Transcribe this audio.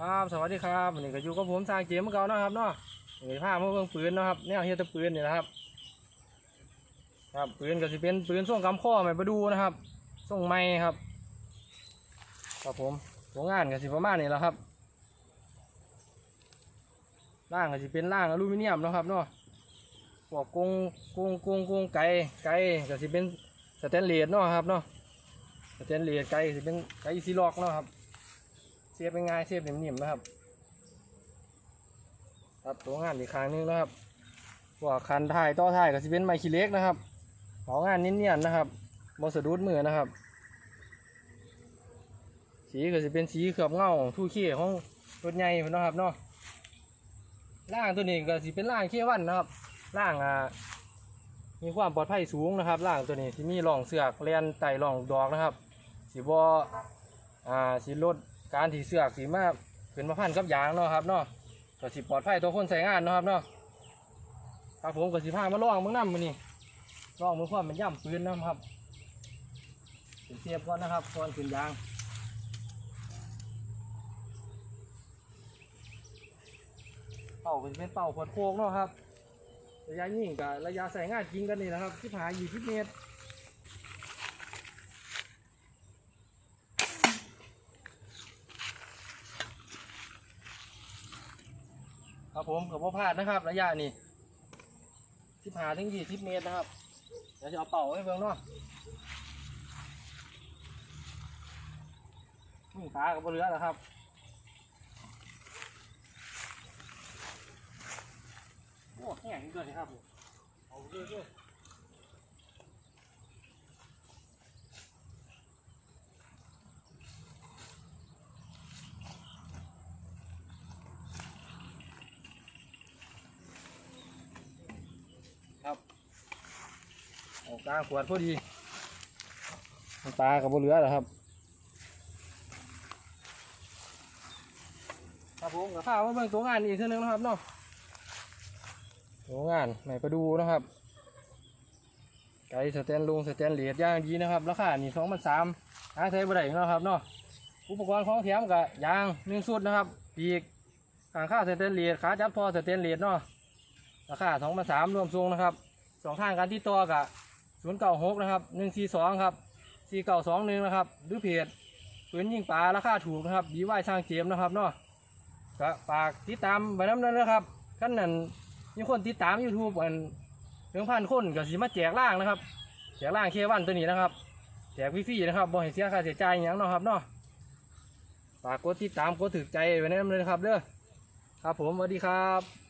ครับสวัสดีครับวันนี้ก็อยู่กับผมสร้างเกมเหมือนเก่านะครับเนาะนี่ภาพมาเบิ่งปืนเนาะครับแนวเฮ็ดแต่ปืนนี่แหละครับ ครับปืนก็สิเป็นปืนส่งกำข้อไม่ประดูนะครับส่งไม้ครับครับผมหัวงานก็สิประมาณนี้แหละครับล่างก็สิเป็นล่างอลูมิเนียมนะครับเนาะพวกกงกงกงกงไก่ไก่ก็สิเป็นสแตนเลสเนาะครับเนาะสแตนเลสไก่สิเป็นไก่ซีล็อกเนาะครับ เสียบง่ายๆเสียบนิ่มๆนะครับครับตัวงานอีกครั้งนึงนะครับพวคันถ่ายต่อถ่ายก็จะเป็นไมค์คิเล็กนะครับของงานเนียนๆนะครับบอสะดุดมือนะครับ สีก็จะเป็นสีเขือบเงาทู่เขี้ของรถใหญ่นะครับเนาะล่างตัวนี้ก็จะเป็นล่างเขี้วันนะครับล่างอ่ามีความปลอดภัยสูงนะครับล่างตัวนี้ที่มีร่องเสือกแลนไต่ร่องดอกนะครับสีบออ่าสีลด การที่เสือกสีมากเป็นมาพันกับยางเนาะครับเนาะก็สิปลอดภัยตัวคนใส่งานเนาะครับเนาะครับผมก็สิพามาล่องมึงน้ำมือนี่ล่องมือความเป็นย่ำปืนนะครับเป็นเทียบก่อนนะครับก่อนขึ้นยางเป่าเป็นเป่าขวดโคกเนาะครับระยะยิ่งกับระยะใส่งานจริงกันนี่นะครับที่หายี่สิบเมตร ครับผมกับพ่พลาดนะครับ ระยะนี่สิบหาถึงยี่สิบเมตรนะครับ เดี๋ยวจะเอาเป่าให้เบิ่งเนาะนี่ขากับเรือแล้วครับโอ้แห้งอีกด้วยนะครับเอาเรื่อยๆ ครับเอากลางขวดพอดีน้ำตากับบเรือแล้วครับ ครับผมกับข้าวมาเบิ่งตัวงานอีกเท่านึงนะครับเนาะตัวงานไหนไปดูนะครับ ไก่สแตนลุงสแตนเลสย่างดีนะครับ ราคานี่สองพันสามหาใช้บ่ได้เนาะครับเนาะอุปกรณ์ของแถมกับยางหนึ่งสุดนะครับปีกขางข้าวสแตนเลสขาจับพอสแตนเลสเนาะ ราคาสองพันสามรวมทรงนะครับสองทางการที่ต่อกับศูนย์เก้าหกนะครับหนึ่งสี่สองครับสี่เก้าสองหนึ่งนะครับหรือเพจปืนยิงปลาราคาถูกนะครับดีไว้สร้างเกมนะครับเนาะก็ฝากติดตามไปน้ำนั้นนะครับขั้นนั้นมีคนติดตาม YouTube อันถึงพันคนก็สิมาแจกล่างนะครับแจกล่างเควันตัวนี้นะครับแจกฟรีๆนะครับบ่ให้เสียค่าเสียใจอย่างเนาะครับเนาะฝากกดติดตามกดถึกใจไว้นน้ำเลยนะครับเด้อครับผมสวัสดีครับ